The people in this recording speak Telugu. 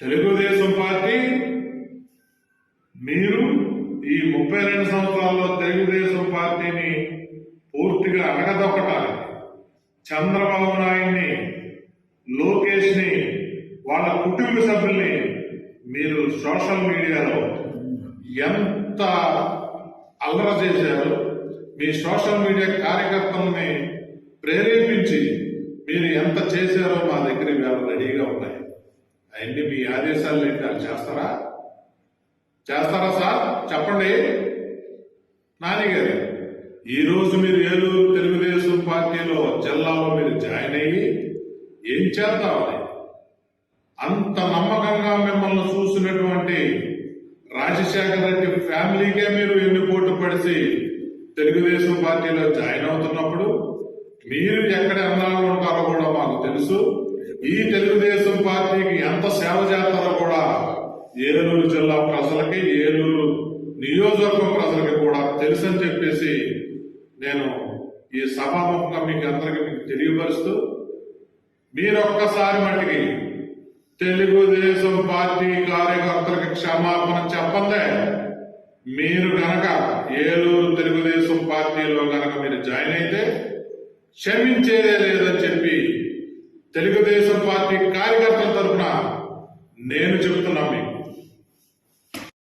తెలుగుదేశం పార్టీ మీరు ఈ ముప్పై రెండు సంవత్సరాల్లో తెలుగుదేశం పార్టీని పూర్తిగా అడగదొక్కటాలి చంద్రబాబు నాయుడిని లోకేష్ని వాళ్ళ కుటుంబ సభ్యుల్ని మీరు సోషల్ మీడియాలో ఎంత అల్లర చేశారు మీ సోషల్ మీడియా కార్యకర్తల్ని ప్రేరేపించి మీరు ఎంత చేశారో మా అవన్నీ మీ ఆదేశాలు ఏంటి చేస్తారా? చేస్తారా సార్? చెప్పండి. నాని గారు ఈ రోజు మీరు ఏలూరు తెలుగుదేశం పార్టీలో జిల్లాలో మీరు జాయిన్ అయ్యి ఏం చేద్దామని అంత నమ్మకంగా మిమ్మల్ని చూసినటువంటి రాజశేఖర రెడ్డి ఫ్యామిలీకే మీరు ఎన్నుకోటు పడిసి తెలుగుదేశం పార్టీలో జాయిన్ అవుతున్నప్పుడు మీరు ఎక్కడ ఎన్నాళ్ళు ఉంటారో కూడా మాకు తెలుసు. ఈ తెలుగుదేశం పార్టీకి ఎంత సేవ చేస్తారో కూడా ఏలూరు జిల్లా ప్రజలకి ఏలూరు నియోజకవర్గం ప్రజలకి కూడా తెలుసని చెప్పేసి నేను ఈ సభాముఖంగా మీకు అందరికీ మీకు తెలియపరుస్తూ మీరొక్కసారి మటుకి తెలుగుదేశం పార్టీ కార్యకర్తలకు క్షమాపణ చెప్పందే. మీరు గనక ఏలూరు తెలుగుదేశం పార్టీలో గనక మీరు జాయిన్ అయితే క్షమించేదే లేదని చెప్పి తెలుగుదేశం పార్టీ కార్యకర్తల తరఫున నేను చెబుతున్నా మీకు.